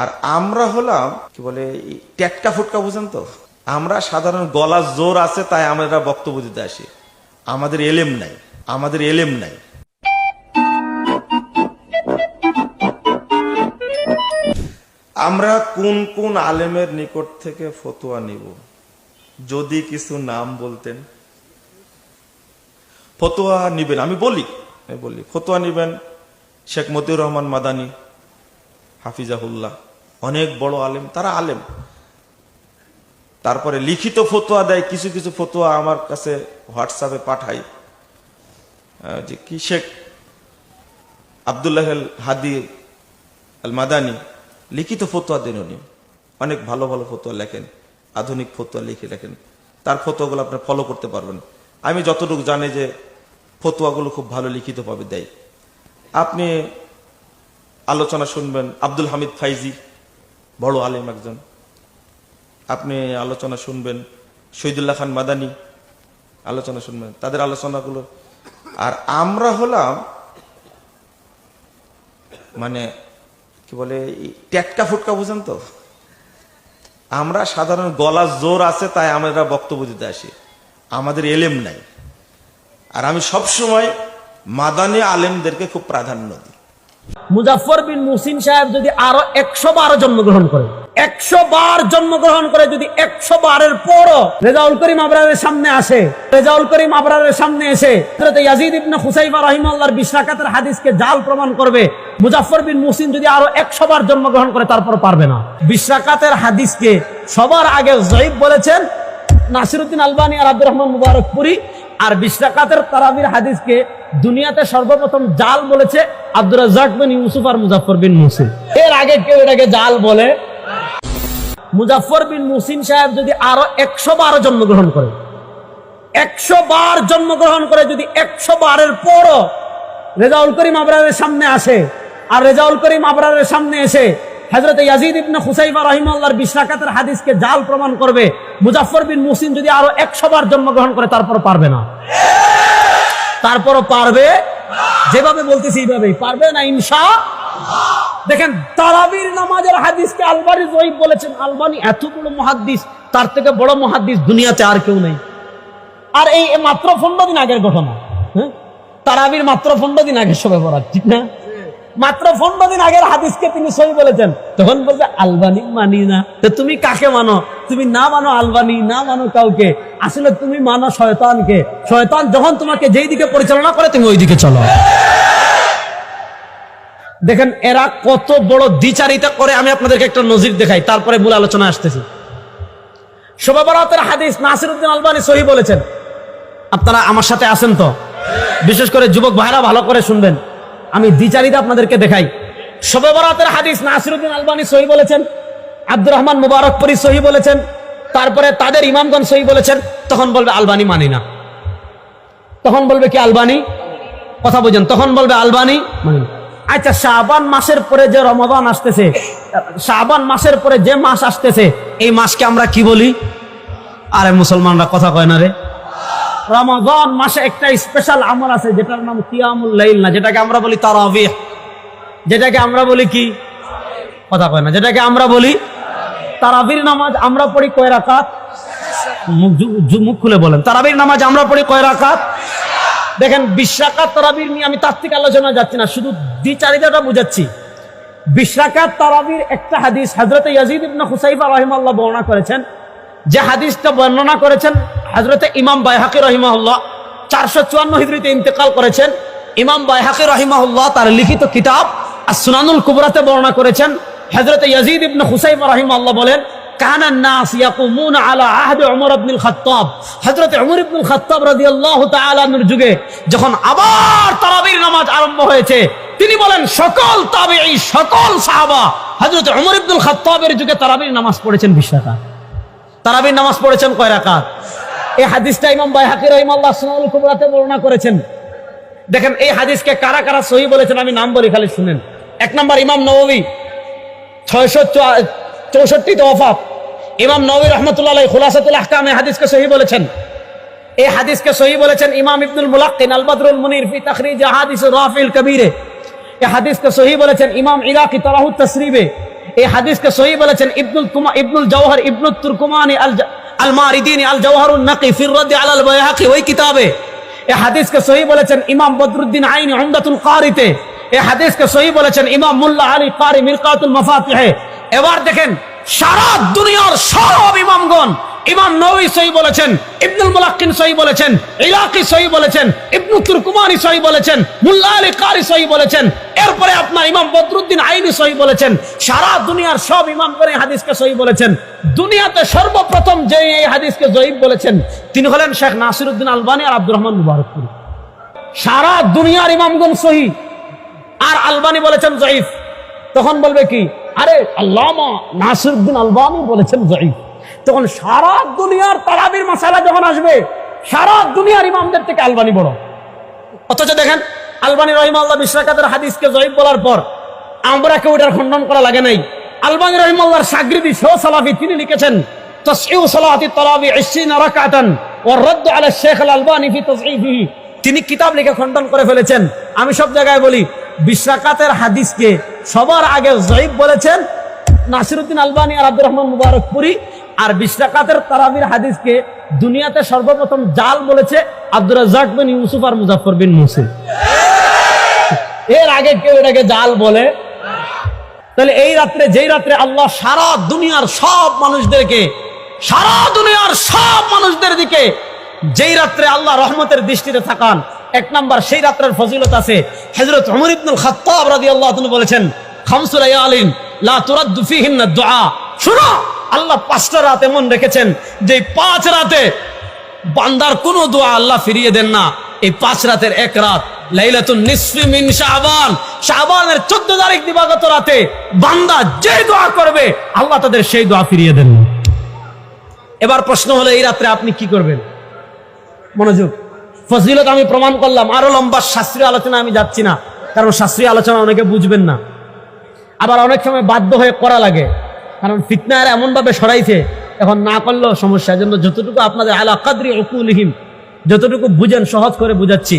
আর আমরা হলাম, কি বলে, টেটকা ফুটকা বুঝেন তো? আমরা সাধারণ গলার জোর আছে, তাই আমরা বক্তব্য দিতে আসি। আমাদের এলেম নাই, আমাদের এলেম নাই। আমরা কোন কোন আলেমের নিকট থেকে ফতোয়া নিব? যদি কিছু নাম বলতেন। ফতোয়া নিবেন, আমি বলি বলি, ফতোয়া নিবেন শেখ মতিউর রহমান মাদানী। হাফিজাহুল্লাহ। অনেক বড় আলেম তারা আলেম। তারপরে লিখিত ফতোয়া দেয় কিছু কিছু ফতোয়া আমার কাছে হোয়াটসঅ্যাপে আহ, যে কি শেখ আবদুল্লাহ হাদি আল মাদানি লিখিত ফতোয়া দেন উনি। অনেক ভালো ভালো ফতোয়া লেখেন আধুনিক ফতোয়া লিখে লেখেন। তার ফতোয়াগুলো আপনি ফলো করতে পারবেন। আমি যতটুকু জানি যে ফতোয়াগুলো খুব ভালো লিখিতভাবে দেয়। আপনি আলোচনা শুনবেন। আব্দুল হামিদ ফাইজি, বড় আলেম একজন। আপনি আলোচনা শুনবেন। শহীদুল্লাহ খান মাদানি, আলোচনা শুনবেন। তাদের আলোচনাগুলো। আর আমরা হলাম মানে কি বলে টেটকা ফুটকা বুঝেন তো? আমরা সাধারণ গলার জোর আছে, তাই আমরা বক্তব্য দিতে আসি। আমাদের এলেম নাই। আর আমি সবসময় মাদানী আলেমদেরকে খুব প্রাধান্য দিই। মুজাফর বিন মুসিন সাহেব যদি আরও একশো বার জন্মগ্রহণ করে, একশো বার জন্মগ্রহণ করে যদি একশো বারের পরও রেজাউল করিম আবরারের সামনে আসে, রেজাউল করিম আবরারের সামনে এসে ইয়াজিদ ইবনে হুসাইবা রাহিমাল্লাহর বিশরাকাতের হাদিসকে জাল প্রমাণ করবে মুজাফর বিন মুসিন যদি আরও একশো বার জন্মগ্রহণ করে তারপর পারবে না। বিশরাকাতের হাদিসকে সবার আগে জয়ীব বলেছেন, নাসিরুদ্দিন আলবানী আর আব্দুর রহমান মুবারকপুরি আর বিশরাকাতের তারাবির হাদিসকে দুনিয়াতে সর্বপ্রথম জাল বলেছে আব্দুর রাজ্জাক বিন ইউসুফ আর মুজাফর বিন মুসিন। এর আগে কেউ এটাকে জাল বলে। মুজাফর বিন মুসিন সাহেব যদি আরও একশো বারো জন্মগ্রহণ করে, একশো বার জন্মগ্রহণ করে যদি একশো বারের পরও রেজাউল করিম আবরারের সামনে আসে, আর রেজাউল করিম আবরারের সামনে এসে হজরত ইয়াজিদ ইবনে হুসাইবা রহিমাল্লাহর বিশরাকাতের হাদিসকে জাল প্রমাণ করবে। মুজাফর বিন মুসিন যদি আরও একশো বার জন্মগ্রহণ করে তারপর পারবে না। তারপরও পারবে? যেভাবে বলতেছি এইভাবেই। পারবে না ইনশা? দেখেন, তারাবির নামাজের হাদিসকে আলবানি জয়ীব বলেছেন। আলবানি এত বড় মহাদ্দিস, তার থেকে বড় মহাদ্দিস দুনিয়াতে আর কেউ নেই। আর এই মাত্র পনেরো দিন আগের ঘটনা হ্যাঁ? তারাবির মাত্র পনেরো দিন আগের সবে বরাত, ঠিক না? মাত্র পনেরো দিন আগের হাদিসকে তিনি সই বলেছেন। তখন বলবে আলবানি মানি না। তো তুমি কাকে মানো? তুমি না মানো আলবানি, না মানো কাউকে? আসলে তুমি মানো শয়তানকে। শয়তান যখন তোমাকে যেই দিকে পরিচালনা করে, তুমি ওই দিকে চলো। দেখেন, এরা কত বড় দ্বিচারিতা করে আমি আপনাদেরকে একটা নজির দেখাই, তারপরে মূল আলোচনা আসতেছি। শোভা বরাতের হাদিস নাসিরুদ্দিন আলবানি সহি বলেছেন। আপনারা আমার সাথে আছেন তো? বিশেষ করে যুবক ভাইরা ভালো করে শুনবেন। আমি দ্বিচারিতা আপনাদেরকে দেখাই। শোভা বরাতের হাদিস নাসিরুদ্দিন আলবানি সহি বলেছেন আব্দুর রহমান মুবারকপুরি সহি বলেছেন, তারপরে তাদের ইমামগণ সহি বলেছেন, তখন বলবে আলবানি মানি না। তখন বলবে কি আলবানি? কথা বুঝেন, তখন বলবে আলবানি মানি। আচ্ছা শাবান মাসের পরে যে রমাদান আসতেছে শাহবান মাসের পরে যে মাস আসতেছে, এই মাসকে আমরা কি বলি? আরে মুসলমানরা কথা কয় না রে। রমাদান মাসে একটা স্পেশাল আমল আছে, যেটার নাম কিয়ামুল লাইল না, যেটাকে আমরা বলি তারাবিহ। যেটাকে আমরা বলি কি? কথা কয় না, যেটাকে আমরা বলি তারাবির নামাজ, আমরা পড়ি কয় রাকাত? মুখ খুলে বলেন। তারাবির নামাজ আমরা পড়ি কয় রাকাত? দেখেন বিশ্বাকাত তারাবির নিয়ে আমি তাত্ত্বিক আলোচনা যাচ্ছি না, শুধু দ্বিচারিতাটা বুঝাচ্ছি। বিশ্বাকাত তারাবির একটা হাদিস হজরত ইয়াজিদ ইবনে হুসাইফা রহিমাল্লাহ বর্ণনা করেছেন। যে হাদিসটা বর্ণনা করেছেন হজরতে ইমাম বাইহাকি রহিমাহুল্লাহ চারশো চুয়ান্ন হিজড়িতে ইন্তেকাল করেছেন ইমাম বাইহাকি রহিমাহুল্লাহ তার লিখিত কিতাব আর সুনানুল কুবরাতে বর্ণনা করেছেন হজরতে ইয়াজিদ ইবনে হুসাইফা রহিমাল্লাহ বলেন كان الناس يقومون على عهد عمر بن الخطاب হযরত উমর ইবনে খাত্তাব রাদিয়াল্লাহু তাআলা আনহুর যুগে যখন আবার তারাবির নামাজ আরম্ভ হয়েছে তিনি বলেন সকল তাবেঈ সকল সাহাবা হযরত উমর ইবনে খাত্তাবের যুগে তারাবির নামাজ পড়েছেন 20 রাকাত তারাবির নামাজ পড়েছেন কয় রাকাত এই হাদিসটা ইমাম বাইহাকি রাহিমাল্লাহ সুনানুল কুবরাতে বর্ণনা করেছেন। দেখেন, এই হাদিসকে কারা কারা সহি বলেছেন আমি নাম বলি, খালি শুনেন। এক নম্বর ইমাম নববী ছয়শো চৌষট্টি ওফাত ইমাম নবী রহমতুল্লাহ খুলাসাতুল আহকাম এই হাদিসকে সহি বলেছেন। এই হাদিসকে সহি বলেছেন ইমাম ইবনুল মুলাক্কিন আল বদরুল মুনির ফি তাখরিজ হাদিস রাফিল কবিরে। এই হাদিসকে সহি বলেছেন ইমাম ইরাকি তারাহু তসরিবে। এই হাদিসকে সহি বলেছেন ইবনুল কুমা, ইবনুল জওহর ইবনুল তুরকুমানি আল আল আল জওহরুন নাকি রদ্দি আলাল বাইহাকি ওই কিতাবে? এই হাদিসকে সহি বলেছেন ইমাম বদরুদ্দিন আইনি কারিতে। এই হাদিসকে সহি বলেছেন ইমাম মুল্লা আলী কারি এবার দেখেন, সারা দুনিয়ার সব ইমামগণ, ইমাম নবী সহি বলেছেন, ইবনুল মুলাক্কিন সহি বলেছেন ইলাকি সহি বলেছেন, ইবনু তুরকুমানি সহি বলেছেন, মুল্লা আলী কারি সহি বলেছেন, এরপরে আপনার ইমাম বদরুদ্দিন আইনি সহি বলেছেন, সারা দুনিয়ার সব ইমাম করে হাদিসকে সহি বলেছেন। দুনিয়াতে সর্বপ্রথম যে এই হাদিসকে জয়ীব বলেছেন, তিনি হলেন শেখ নাসিরউদ্দিন আলবানী আর আব্দুর রহমান মুবারকপুরি। সারা দুনিয়ার ইমামগণ সহি। আর আলবানি বলেছেন জয়ীফ। তখন বলবে কি? আরে আল্লামা নাসিরউদ্দিন আলবানি বলেছেন জয়ীফ। তখন সারা দুনিয়ার তারাবির মশালা যখন আসবে, সারা দুনিয়ার ইমামদের থেকে আলবানি বড়। অথচ দেখেন, আলবানি রহিমাল্লাহ বিশ্বকাতের হাদিসকে জয়ীব বলার পর আমরা কেউ এটার খণ্ডন করা লাগে নাই। আলবানি রহিমাল্লাহর সাগরিদি শো সালাফি তিনি লিখেছেন সালাতি তলাবি ইসিনা রাকাতান ওয়া রাদ্দ আলা শেখ আল আলবানি তিনি কিতাব লিখে খণ্ডন করে ফেলেছেন। আমি সব জায়গায় বলি বিশ্বকাতের হাদিসকে সবার আগে জয়ীব বলেছেন নাসিরুদ্দিন আলবানী আর আব্দুর রহমান মুবারকপুরি, আর বিশ্বকাতের তারাবির হাদিসকে দুনিয়াতে সর্বপ্রথম জাল বলেছে আব্দুর রাজ্জাক বিন ইউসুফ আর মুজাফর বিন মুসিম এর আগে কেউ এটাকে জাল বলে। তাহলে এই রাত্রে, যেই রাত্রে আল্লাহ সারা দুনিয়ার সব মানুষদেরকে সারা দুনিয়ার সব মানুষদের দিকে যেই রাত্রে আল্লাহ রহমতের দৃষ্টিতে থাকান, এক নাম্বার সেই রাত্রের ফজিলত আছে। হযরত ওমর ইবনুল খাত্তাব রাদিয়াল্লাহু তাআলা বলেছেন খামসুল আয়ালিন লা তুরাদ্দু ফিহিন্না দুআ। শুনো, আল্লাহ পাঁচটা রাত এমন রেখেছেন যে পাঁচ রাতে বান্দার কোনো দোয়া আল্লাহ ফিরিয়ে দেন না। এই পাঁচ রাতের এক রাত, লাইলাতুন নিসফি মিন শাবান। শাবানের 14 তারিখ দিবাগত রাতে বান্দা যে দোয়া করবে, আল্লাহ তাদের সেই দোয়া ফিরিয়ে দেন। না এবার প্রশ্ন হলো, এই রাত্রে আপনি কি করবেন? মনোযোগ। ফজিলত আমি প্রমাণ করলাম, আরও লম্বা শাস্ত্রীয় আলোচনা আমি যাচ্ছি না, কারণ শাস্ত্রীয় আলোচনা অনেকে বুঝবেন না। আবার অনেক সময় বাধ্য হয়ে করা লাগে, কারণ ফিতনার এমন ভাবে সরাইছে এখন না করলেও সমস্যা। জন্য যতটুকু আপনাদের আলা কাদরি অকুলহীন যতটুকু বুঝেন, সহজ করে বুঝাচ্ছি।